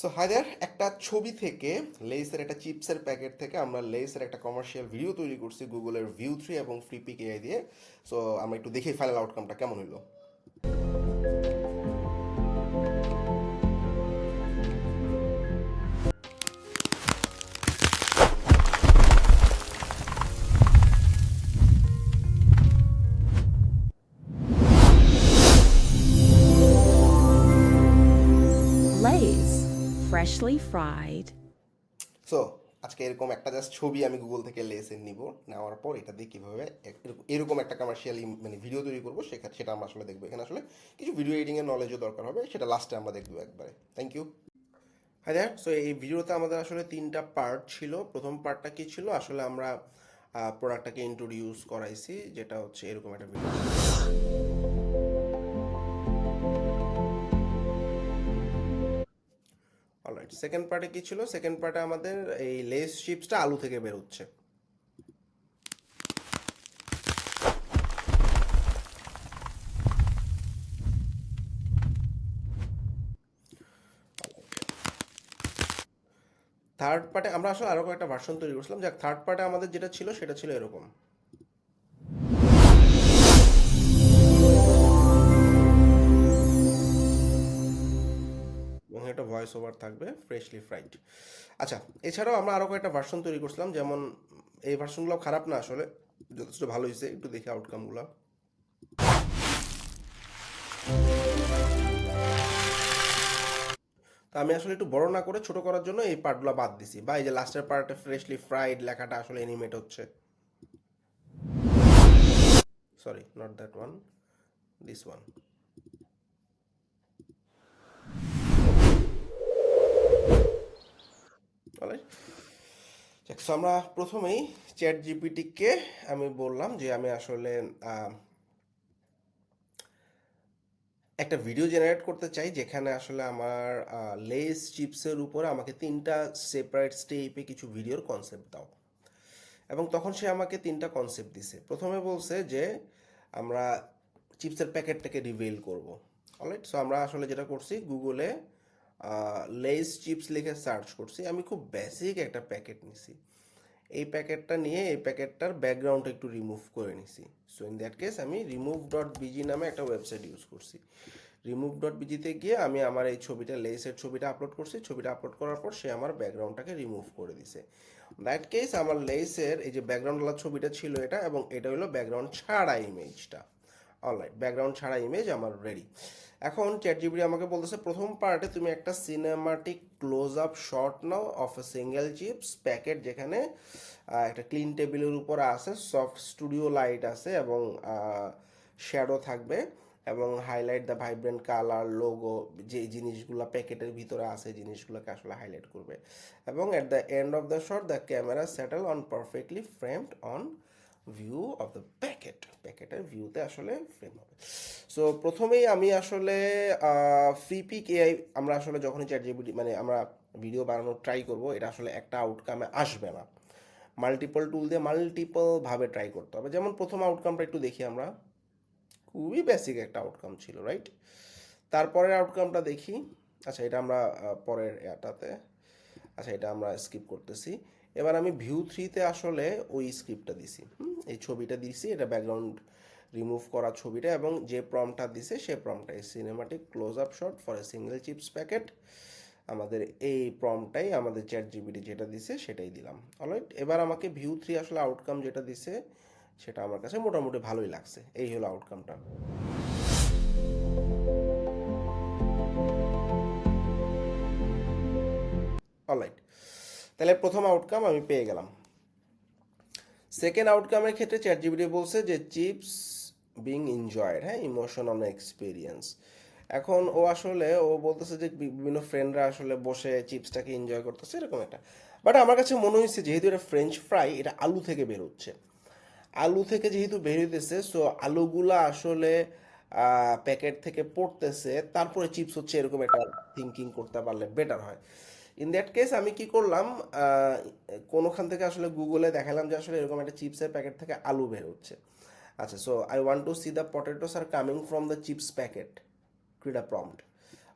So হাজার একটা ছবি থেকে লেসের একটা চিপসের প্যাকেট থেকে আমরা লেসের একটা কমার্শিয়াল ভিডিও তৈরি করছি গুগলের ভিউ থ্রি এবং ফ্রি পিক এআই দিয়ে। সো আমরা একটু দেখি ফাইনাল আউটকামটা কেমন হইল? Freshly fried. সো আজকে এরকম একটা জাস্ট ছবি আমি গুগল থেকে লেসের নিব নেওয়ার পর এটা দিয়ে কীভাবে এরকম- এরকম একটা কমার্শিয়াল মানে ভিডিও তৈরি করব সেখানে সেটা আমরা আসলে দেখব। এখানে আসলে কিছু ভিডিও এডিটিংয়ের নলেজও দরকার হবে সেটা লাস্টে আমরা দেখব একবারে। Thank you hi there so এই ভিডিওতে আমাদের আসলে তিনটা পার্ট ছিল। প্রথম পার্টটা কি ছিল? আসলে আমরা প্রোডাক্টটাকে ইন্ট্রোডিউস করাইছি যেটা হচ্ছে এরকম একটা ভিডিও অলরাইট সেকেন্ড পার্টে কি ছিল? সেকেন্ড পার্টে আমাদের এই লেস চিপসটা আলু থেকে বের হচ্ছে। থার্ড পার্টে আমরা আসলে আরও কয়েকটা ভার্সন তৈরি করছিলাম। যাক থার্ড পার্টে আমাদের যেটা ছিল, সেটা ছিল এরকম। এবং এটা ভয়েস ওভার থাকবে ফ্রেশলি ফ্রাইড আচ্ছা এছাড়াও আমরা আরও কয়েকটা ভার্সন তৈরি করছিলাম, যেমন এই ভার্সনগুলো খারাপ না আসলে, যথেষ্ট ভালো হয়েছে, একটু দেখি আউটকামগুলো তো আমি আসলে একটু বড় না করে ছোট করার জন্য এই পার্টগুলো বাদ দিছি, বা এই যে লাস্টের পার্টে ফ্রেশলি ফ্রাইড লেখাটা আসলে এনিমেট হচ্ছে। Sorry not that one this one alright so আমরা প্রথমেই চ্যাট জিপিটিকে আমি বললাম যে আমি আসলে একটা ভিডিও জেনারেট করতে চাই যেখানে আসলে আমার লেস চিপসের উপরে আমাকে তিনটা সেপারেট স্টেপে কিছু ভিডিওর কনসেপ্ট দাও। এবং তখন সে আমাকে তিনটা কনসেপ্ট দিছে। প্রথমে বলছে যে আমরা চিপসের প্যাকেটটাকে রিভিল করব। অলরাইট সো আমরা আসলে যেটা করছি গুগলে লেস চিপস লিখে সার্চ করছি। আমি খুব বেসিক একটা প্যাকেট নিছি। এই প্যাকেটটা নিয়ে এই প্যাকেটটার ব্যাকগ্রাউন্ড একটু রিমুভ করে নিছি। সো ইন দ্যাট কেস আমি রিমুভ ডট বিজি নামে একটা ওয়েবসাইট ইউজ করছি। রিমুভ ডট বিজিতে গিয়ে আমি আমার এই ছবিটা লেসের ছবিটা আপলোড করছি। ছবিটা আপলোড করার পর সে আমার ব্যাকগ্রাউন্ডটাকে রিমুভ করে দিছে। দ্যাট কেস আমার লেসের এই যে ব্যাকগ্রাউন্ডওয়ালা ছবিটা ছিল এটা এবং এটা হলো ব্যাকগ্রাউন্ড ছাড়া ইমেজটা অলরাইট ব্যাকগ্রাউন্ড ছাড়া ইমেজ আমার রেডি এখন চ্যাট জিবিটি আমাকে বলতেছে, প্রথম পার্টে তুমি একটা cinematic close up shot now of a single chips packet যেখানে একটা ক্লিন টেবিলের উপর আছে সফট স্টুডিও লাইট আছে এবং শ্যাডো থাকবে এবং highlight the vibrant colour logo যে জিনিসগুলো প্যাকেটের ভিতরে আছে জিনিসগুলোকে আসলে হাইলাইট করবে এবং at the end of the shot the camera settle on perfectly framed on view of the packet প্যাকেটের ভিউতে আসলে ফ্রেম হবে। সো প্রথমেই আমি আসলে ফ্রি পিক এআই আমরা আসলে যখনই চ্যাট জিবিটি মানে আমরা ভিডিও বানানোর ট্রাই করব, এটা আসলে একটা আউটকামে আসবে না। মাল্টিপল টুল দিয়ে মাল্টিপলভাবে ট্রাই করতে হবে। যেমন প্রথম আউটকামটা একটু দেখি আমরা। খুবই বেসিক একটা আউটকাম ছিল রাইট তারপরের আউটকামটা দেখি। আচ্ছা এটা আমরা পরের এটাতে আচ্ছা এটা আমরা স্কিপ করতেছি। এবার আমি ভিউ থ্রিতে আসলে ওই স্ক্রিপ্টটা দিছি। এই ছবিটা দিছি, এটা ব্যাকগ্রাউন্ড রিমুভ করা ছবিটা এবং যে প্রমটা দিছে সে প্রমটা এই cinematic close up shot for a single chips packet আমাদের এই প্রমটাই আমাদের চ্যাট জিবিটি যেটা দিছে সেটাই দিলাম। অলরাইট এবার আমাকে ভিউ থ্রি আসলে আউটকাম যেটা দিছে, সেটা আমার কাছে মোটামুটি ভালোই লাগছে। এই হলো আউটকামটা তাহলে প্রথম আউটকাম আমি পেয়ে গেলাম। সেকেন্ড আউটকামের ক্ষেত্রে চ্যাট জিবিটি বলছে যে চিপস বিং এনজয়েড হ্যাঁ ইমোশন অন এক্সপিরিয়েন্স এখন ও আসলে, ও বলতেছে যে বিভিন্ন ফ্রেন্ডরা আসলে বসে চিপসটাকে এনজয় করতেছে, এরকম একটা। বাট আমার কাছে মনে হয়েছে যেহেতু এটা ফ্রেঞ্চ ফ্রাই এটা আলু থেকে বের হচ্ছে। আলু থেকে যেহেতু বের হইতেছে সো আলুগুলা আসলে প্যাকেট থেকে পড়তেছে, তারপরে চিপস হচ্ছে এরকম একটা থিঙ্কিং করতে পারলে বেটার হয়। ইন দ্যাট কেস আমি কি করলাম কোনোখান থেকে আসলে গুগলে দেখালাম যে আসলে এরকম একটা চিপসের প্যাকেট থেকে আলু বের হচ্ছে। আচ্ছা so I want to see the potatoes are coming from the chips packet ক্রিডা prompt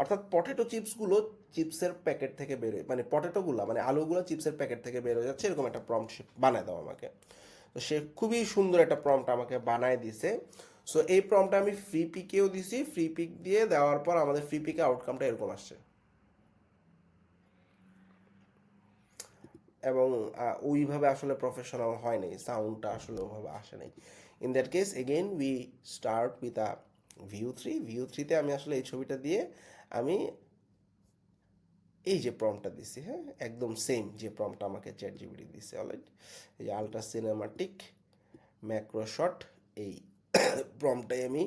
অর্থাৎ পটেটো চিপসগুলো চিপসের প্যাকেট থেকে বেরোয় মানে পটেটোগুলো মানে আলুগুলো চিপসের প্যাকেট থেকে বের হয়ে যাচ্ছে, এরকম একটা প্রম্পট বানায় দাও আমাকে। তো সে খুবই সুন্দর একটা প্রম্পট আমাকে বানায় দিছে। সো এই প্রম্পটটা আমি ফ্রি পিকেও দিছি ফ্রি পিক দিয়ে দেওয়ার পর আমাদের ফ্রি পিকে আউটকামটা এরকম আসছে। এবং ওইভাবে আসলে প্রফেশনাল হয় নাই সাউন্ডটা আসলে ওভাবে আসে নাই। In that case again we start with a Veo three Veo থ্রিতে আমি আসলে এই ছবিটা দিয়ে আমি এই যে প্রমটা দিছি হ্যাঁ? একদম সেম যে প্রমটা আমাকে চ্যাট জিবিটি দিছে অলরাইট এই যে আলট্রা সিনেমাটিক ম্যাক্রো শট এই প্রমটাই আমি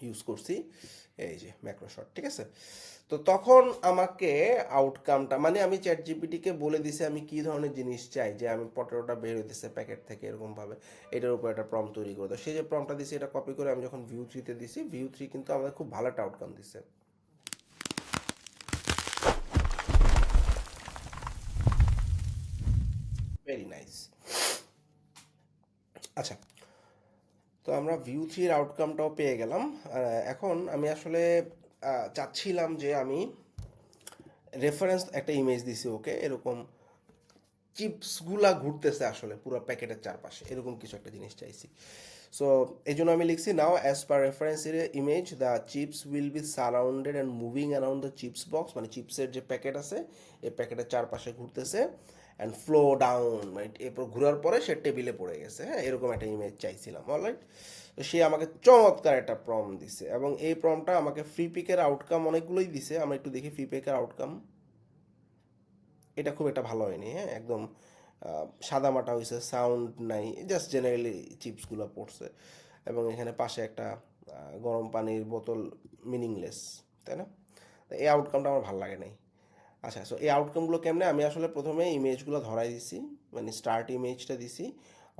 ইউজ করছি, এই যে ম্যাক্রোশট ঠিক আছে? তো তখন আমাকে আউটকামটা মানে আমি চ্যাট জিপিটিকে বলে দিছি, আমি কি ধরনের জিনিস চাই যে আমি পটেটোটা বের হইতেছে প্যাকেট থেকে এরকমভাবে, এটার উপর একটা প্রম তৈরি করে দাও সেই যে প্রমটা দিছি, এটা কপি করে আমি যখন ভিউ থ্রিতে দিছি ভিউ থ্রি কিন্তু আমাদের খুব ভালো একটা আউটকাম দিছে। ভেরি নাইস আচ্ছা তো আমরা ভিউ থ্রির আউটকামটাও পেয়ে গেলাম। এখন আমি আসলে চাচ্ছিলাম যে আমি রেফারেন্স একটা ইমেজ দিছি ওকে এরকম চিপসগুলা ঘুরতেছে আসলে, পুরো প্যাকেটের চারপাশে, এরকম কিছু একটা জিনিস চাইছি। সো এই জন্য আমি লিখছি now as per reference image the chips will be surrounded and moving around the chips box মানে চিপসের যে প্যাকেট আছে, এই প্যাকেটের চারপাশে ঘুরতেছে অ্যান্ড ফ্লো ডাউন মানে এরপর ঘোরার পরে সে টেবিলে পড়ে গেছে হ্যাঁ? এরকম একটা ইমেজ চাইছিলাম অলরাইট তো সে আমাকে চমৎকার একটা প্রম দিছে এবং এই প্রমটা আমাকে ফ্রি পিকের আউটকাম অনেকগুলোই দিছে। আমরা একটু দেখি ফ্রি পিকের আউটকাম এটা খুব একটা ভালো হয়নি হ্যাঁ? একদম আহ, সাদামাটা হয়েছে সাউন্ড নাই জাস্ট জেনারেলি চিপসগুলো পড়ছে। এবং এখানে পাশে একটা গরম পানির বোতল মিনিংলেস তাই না? এই আউটকামটা আমার ভালো লাগে নাই। আচ্ছা সো এই আউটকামগুলো কেমনে? আমি আসলে প্রথমে ইমেজগুলো ধরাই দিছি মানে স্টার্ট ইমেজটা দিছি।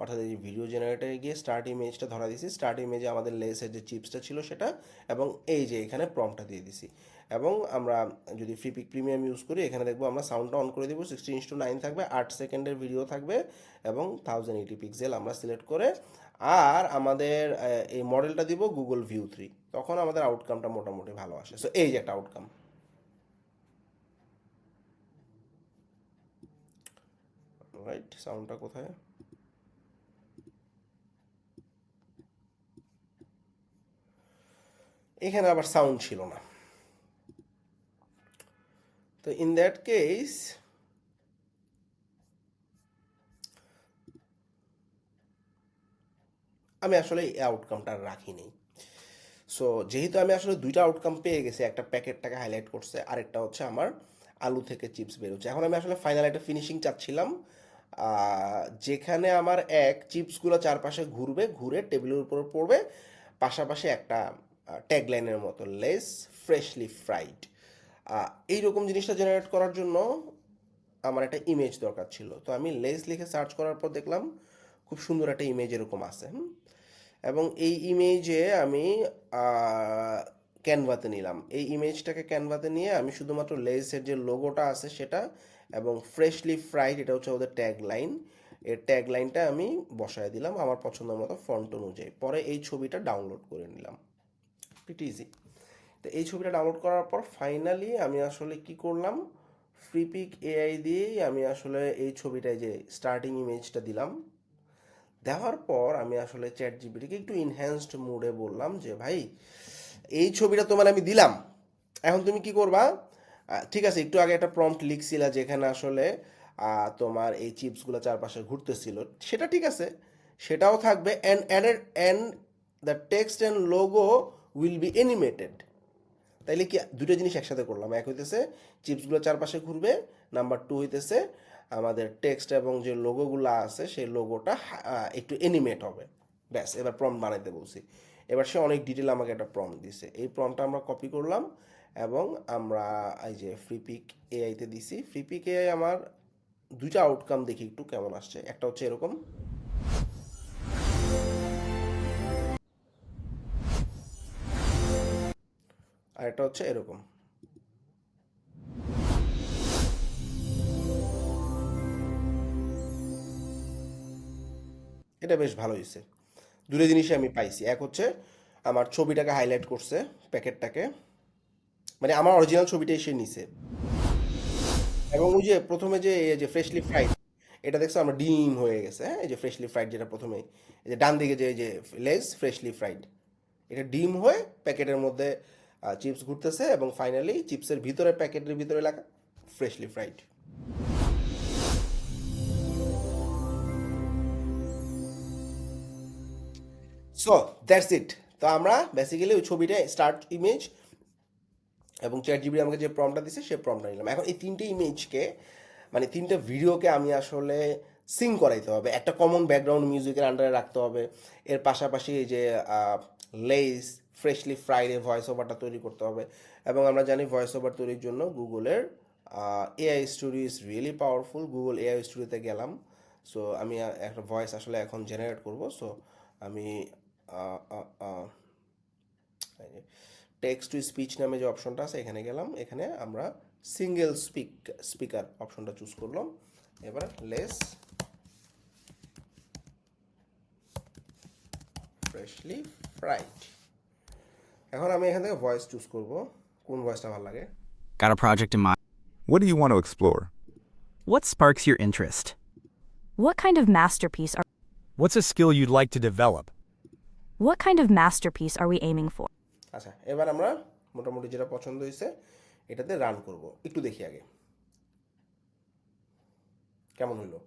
অর্থাৎ এই ভিডিও জেনারেটারে গিয়ে স্টার্ট ইমেজটা ধরা দিছি স্টার্ট ইমেজে আমাদের লেসের যে চিপসটা ছিল সেটা এবং এই যে এখানে প্রমটা দিয়ে দিছি এবং আমরা যদি ফ্রিপিক প্রিমিয়াম ইউজ করি, এখানে দেখব আমরা সাউন্ডটা অন করে দেবো। সিক্সটি ইস টু নাইন থাকবে, আট সেকেন্ডের ভিডিও থাকবে এবং থাউজেন্ড এইটি পিক্সেল আমরা সিলেক্ট করে আর আমাদের এই মডেলটা দিব গুগল ভিউ থ্রি তখন আমাদের আউটকামটা মোটামুটি ভালো আসে। সো এই যে একটা আউটকাম রাইট সাউন্ডটা কোথায়? এখানে আবার সাউন্ড ছিল না। তো ইন দ্যাট কেস আমি আসলে এই আউটকামটা রাখিনি। সো যেহেতু আমি আসলে দুইটা আউটকাম পেয়ে গেছি, একটা প্যাকেটটাকে হাইলাইট করছে, আরেকটা হচ্ছে আমার আলু থেকে চিপস বেরোচ্ছে। এখন আমি আসলে ফাইনাল একটা ফিনিশিং চাচ্ছিলাম যেখানে আমার এক চিপসগুলো চারপাশে ঘুরবে, ঘুরে টেবিলের উপর পড়বে, পাশাপাশি একটা ট্যাগলাইনের মতো লেস ফ্রেশলি ফ্রাইড এইরকম জিনিসটা জেনারেট করার জন্য আমার একটা ইমেজ দরকার ছিল। তো আমি লেস লিখে সার্চ করার পর দেখলাম খুব সুন্দর একটা ইমেজ এরকম আছে এবং এই ইমেজে আমি ক্যানভাতে নিলাম। এই ইমেজটাকে ক্যানভাতে নিয়ে আমি শুধুমাত্র লেসের যে লোগোটা আছে সেটা এবং ফ্রেশলি ফ্রাইড এটা হচ্ছে ওদের ট্যাগ লাইন এর ট্যাগ লাইনটা আমি বসায় দিলাম আমার পছন্দ মতো ফন্ট অনুযায়ী। পরে এই ছবিটা ডাউনলোড করে নিলাম। প্রিটি ইজি তো এই ছবিটা ডাউনলোড করার পর ফাইনালি আমি আসলে কি করলাম? ফ্রিপিক এআই দিয়েই আমি আসলে এই ছবিটায় যে স্টার্টিং ইমেজটা দিলাম। দেওয়ার পর আমি আসলে চ্যাট জিপিটিকে একটু ইনহ্যান্সড মুডে বললাম যে, ভাই, এই ছবিটা তোমার আমি দিলাম। এখন তুমি কি করবা? ঠিক আছে, একটু আগে একটা প্রম্পট লিখছিলা যেখানে আসলে তোমার এই চিপসগুলো চারপাশে ঘুরতেছিল। সেটা ঠিক আছে, সেটাও থাকবে। And added and the text and logo will be animated তাইলে কি দুটো জিনিস একসাথে করলাম। এক হইতেছে চিপসগুলো চারপাশে ঘুরবে নাম্বার টু হইতেছে আমাদের টেক্সট এবং যে লোগোগুলো আছে, সেই লোগোটা একটু এনিমেট হবে। ব্যাস, এবার প্রম বানাইতে বলছি। এবার সে অনেক ডিটেল আমাকে একটা প্রম দিছে। এই প্রমটা আমরা কপি করলাম এবং আমরা এই যে ফ্রিপিক এআইতে দিছি। ফ্রিপিক এআই আমার দুইটা আউটকাম দেখি একটু কেমন আসছে। একটা হচ্ছে এরকম। আর একটা হচ্ছে এরকম। এটা বেশ ভালো হয়েছে দুটো জিনিসই আমি পাইছি। এক হচ্ছে আমার ছবিটাকে হাইলাইট করছে প্যাকেটটাকে। মানে আমার অরিজিনাল ছবিটাই সে নিছে। এবং ওই যে প্রথমে যে এই যে ফ্রেশলি ফ্রাইড এটা দেখছ আমরা ডিম হয়ে গেছে হ্যাঁ? এই যে ফ্রেশলি ফ্রাইড যেটা প্রথমে, এই যে ডান দিকে যে, এই যে লেস ফ্রেশলি ফ্রাইড এটা ডিম হয়ে প্যাকেটের মধ্যে চিপস ঘুরতেছে এবং ফাইনালি চিপসের ভিতরে প্যাকেটের ভিতরে লেখা freshly fried so that's it তো আমরা বেসিক্যালি ওই ছবিটা স্টার্ট ইমেজ এবং চ্যাট জিবি আমাকে যে প্রমটা দিছে, সে প্রমটা নিলাম। এখন এই তিনটে ইমেজকে মানে তিনটে ভিডিওকে আমি আসলে সিং করাইতে হবে। একটা কমন ব্যাকগ্রাউন্ড মিউজিকের আন্ডারে রাখতে হবে। এর পাশাপাশি এই যে লেস ফ্রেশলি ফ্রাইডে ভয়েস ওভারটা তৈরি করতে হবে। এবং আমরা জানি ভয়েস ওভার তৈরির জন্য গুগলের AI studio is really powerful Google AI স্টুডিওতে গেলাম। সো আমি একটা ভয়েস আসলে এখন জেনারেট করব। সো আমি টেক্সট টু স্পিচ নামে যে অপশনটা আছে, এখানে গেলাম। এখানে আমরা সিঙ্গেল স্পিক স্পিকার অপশনটা চুজ করলাম। এবার লেস ফ্রেশলি ফ্রাইড এখন আমি এখান থেকে ভয়েস চুজ করব কোন ভয়েসটা ভালো লাগে Got a project in mind? What do you want to explore? What sparks your interest? What kind of masterpiece are What's a skill you'd like to develop? What kind of masterpiece are we aiming for? আচ্ছা এবার আমরা মোটামুটি যেটা পছন্দ হয়েছে এটাতে run করব একটু দেখি আগে কেমন হলো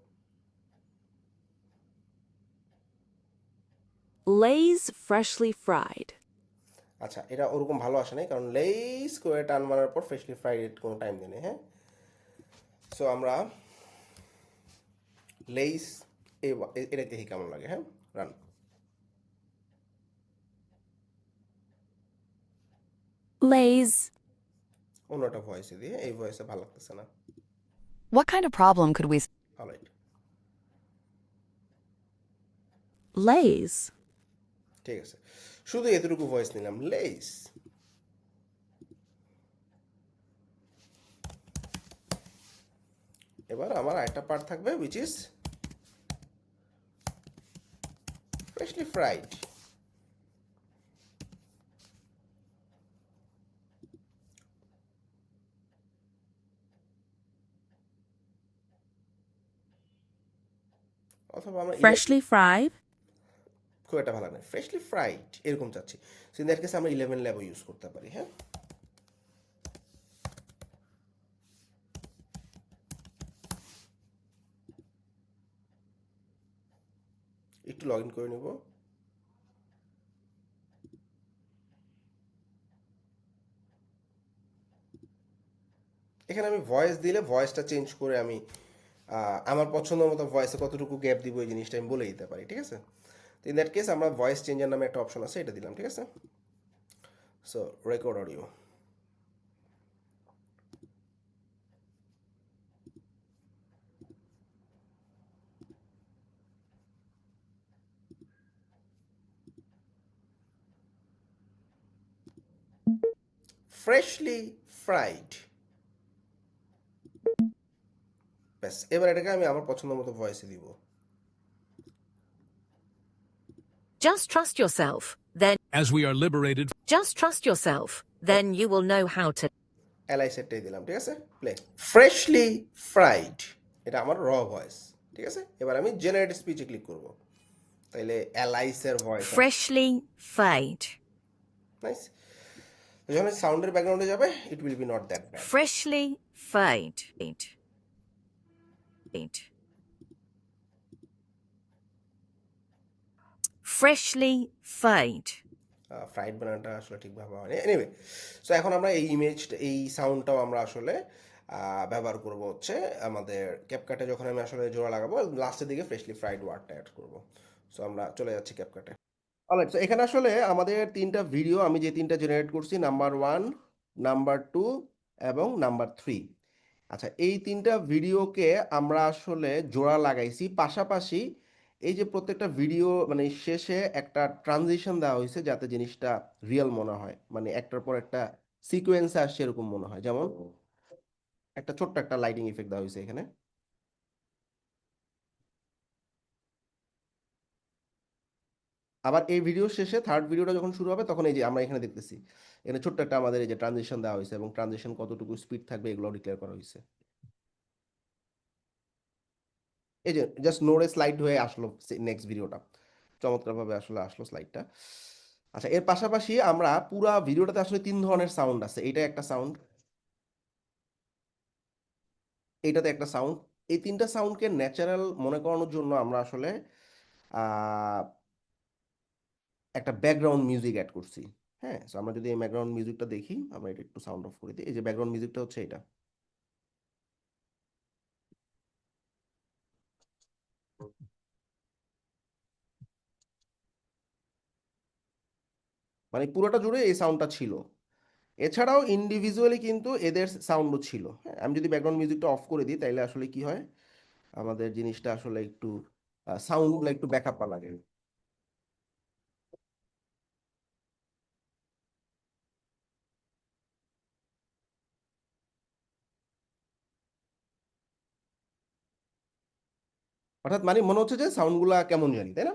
Lay's freshly fried. আচ্ছা এটা ওরকম ভালো আসে নাই কারণ লেস করে টান মারার পর ফ্রেশলি ফ্রাইড কোনো টাইম দেয় নাই, হ্যাঁ? সো আমরা লেস এটা দেখি কেমন লাগে হ্যাঁ? রান। Lay's. অন্য একটা ভয়েসে দিয়ে এই ভয়েসে ভালো লাগতেছে না। What kind of problem could we ভালো এটা Lay's. ঠিক আছে। শুধু এতটুকু ভয়েস নিলাম লেস এবার আমার একটা পার্ট থাকবে উইচ ইজ অথবা আমরা Freshly fried. খুব একটা ভালো না। ফ্রেশলি ফ্রাইড এরকম চাচ্ছি। সো ইন দ্যাট কেসে আমরা ইলেভেন ল্যাবও ইউজ করতে পারি হ্যাঁ? একটু লগ ইন করে নেব। এখানে আমি ভয়েস দিলে ভয়েসটা চেঞ্জ করে আমি আমার পছন্দ মতো ভয়েসে কতটুকু গ্যাপ দিব এই জিনিসটা আমি বলে দিতে পারি, ঠিক আছে? তো ইন দ্যাট কেস আমরা ভয়েস চেঞ্জার নামে একটা অপশন আছে, এটা দিলাম, ঠিক আছে? So record audio freshly fried ব্যাস, এবার এটাকে আমি আমার পছন্দ মতো ভয়েসে দিব। Just trust yourself. Then As we are liberated just trust yourself. Then you will know how to LI সেটটাই দিলাম ঠিক আছে প্লে ফ্রেশলি ফ্রাইড এটা আমার র ভয়েস ঠিক আছে এবার আমি জেনারেট স্পিচে ক্লিক করব তাইলে এলআইসের ভয়েস freshly fade. নাইস যখন সাউন্ডের ব্যাকগ্রাউন্ডে যাবে it will be not that bad Freshly fade. Fade. Freshly fade. Fried বানানটা আসলে ঠিকভাবে হয়নি। এনিওয়ে সো এখন আমরা এই ইমেজটা এই সাউন্ডটাও আমরা আসলে ব্যবহার করব হচ্ছে আমাদের ক্যাপকাটে যখন আমি আসলে জোড়া লাগাবো লাস্টের দিকে ফ্রেশলি ফ্রাইড ওয়ার্ডটা অ্যাড করব। সো আমরা চলে যাচ্ছি ক্যাপকাটে অলরাইট সো এখানে আসলে আমাদের তিনটা ভিডিও আমি যে তিনটা জেনারেট করছি নাম্বার ওয়ান নাম্বার টু এবং নাম্বার থ্রি আচ্ছা এই তিনটা ভিডিওকে আমরা আসলে জোড়া লাগাইছি, পাশাপাশি এই যে প্রত্যেকটা ভিডিও মানে শেষে একটা ট্রানজিশন দেওয়া হয়েছে যাতে জিনিসটা রিয়েল মনে হয়। মানে একটার পর একটা সিকোয়েন্সে আসছে এরকম মনে হয়। যেমন একটা ছোট্ট একটা লাইটিং ইফেক্ট দেওয়া হয়েছে এখানে। আবার এই ভিডিও শেষে থার্ড ভিডিওটা যখন শুরু হবে তখন এই যে আমরা এখানে দেখতেছি। এখানে ছোট্ট একটা আমাদের এই যে ট্রানজিশন দেওয়া হয়েছে এবং ট্রানজিশন কতটুকু স্পিড থাকবে এগুলো ডিক্লেয়ার করা হয়েছে। এই যে জাস্ট নোরে স্লাইড হয়ে আসলো নেক্সট ভিডিওটা চমৎকারভাবে আসলে আসলো স্লাইডটা আচ্ছা এর পাশাপাশি আমরা পুরা ভিডিওটাতে আসলে তিন ধরনের সাউন্ড আছে। এটা একটা সাউন্ড এইটাতে একটা সাউন্ড এই তিনটা সাউন্ডকে ন্যাচারাল মনে করানোর জন্য আমরা আসলে একটা ব্যাকগ্রাউন্ড মিউজিক অ্যাড করছি। হ্যাঁ আমরা যদি এই ব্যাকগ্রাউন্ড মিউজিকটা দেখি, আমরা এটা একটু সাউন্ড অফ করে দিই। এই যে ব্যাকগ্রাউন্ড মিউজিকটা হচ্ছে এটা। মানে পুরোটা জুড়ে এই সাউন্ডটা ছিল। এছাড়াও ইন্ডিভিজুয়ালি কিন্তু এদের সাউন্ডও ছিল। হ্যাঁ আমি যদি ব্যাকগ্রাউন্ড মিউজিকটা অফ করে দিই, তাইলে আসলে কি হয়? আমাদের জিনিসটা আসলে একটু সাউন্ডগুলো একটু ব্যাকআপ লাগে। অর্থাৎ মানে মনে হচ্ছে যে সাউন্ডগুলা কেমন জানি, তাই না?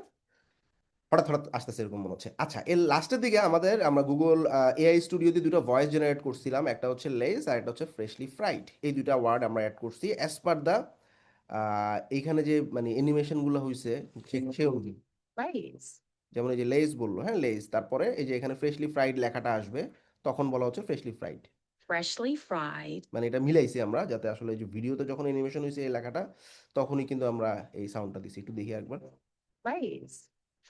হঠাৎ হঠাৎ আসতেছে এরকম মনে হচ্ছে। আচ্ছা এর লাস্টের দিকে আমাদের আমরা গুগল এআই স্টুডিও দিয়ে দুটো ভয়েস জেনারেট করছিলাম। একটা হচ্ছে লেস আর একটা হচ্ছে ফ্রেশলি ফ্রাইড এই দুইটা ওয়ার্ড আমরা অ্যাড করছি। অ্যাজ পার দ্য এইখানে যে মানে অ্যানিমেশনগুলো হয়েছে. যেমন এই যে লেস বলল হ্যাঁ লেস তারপরে এই যে এখানে ফ্রেশলি ফ্রাইড লেখাটা আসবে তখন বলা হচ্ছে ফ্রেশলি ফ্রাইড Freshly fried. মানে এটা মিলাইছি আমরা যাতে আসলে এই যে ভিডিওতে যখন অ্যানিমেশন হয়েছে এই লেখাটা তখনই কিন্তু আমরা এই সাউন্ডটা দিছি। একটু দেখি একবার। Lays.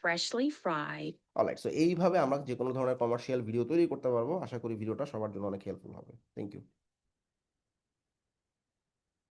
Freshly fried. Alright so এইভাবে আমরা যে কোনো ধরনের কমার্শিয়াল ভিডিও তৈরি করতে পারব। আশা করি ভিডিওটা সবার জন্য অনেক হেল্পফুল হবে। Thank you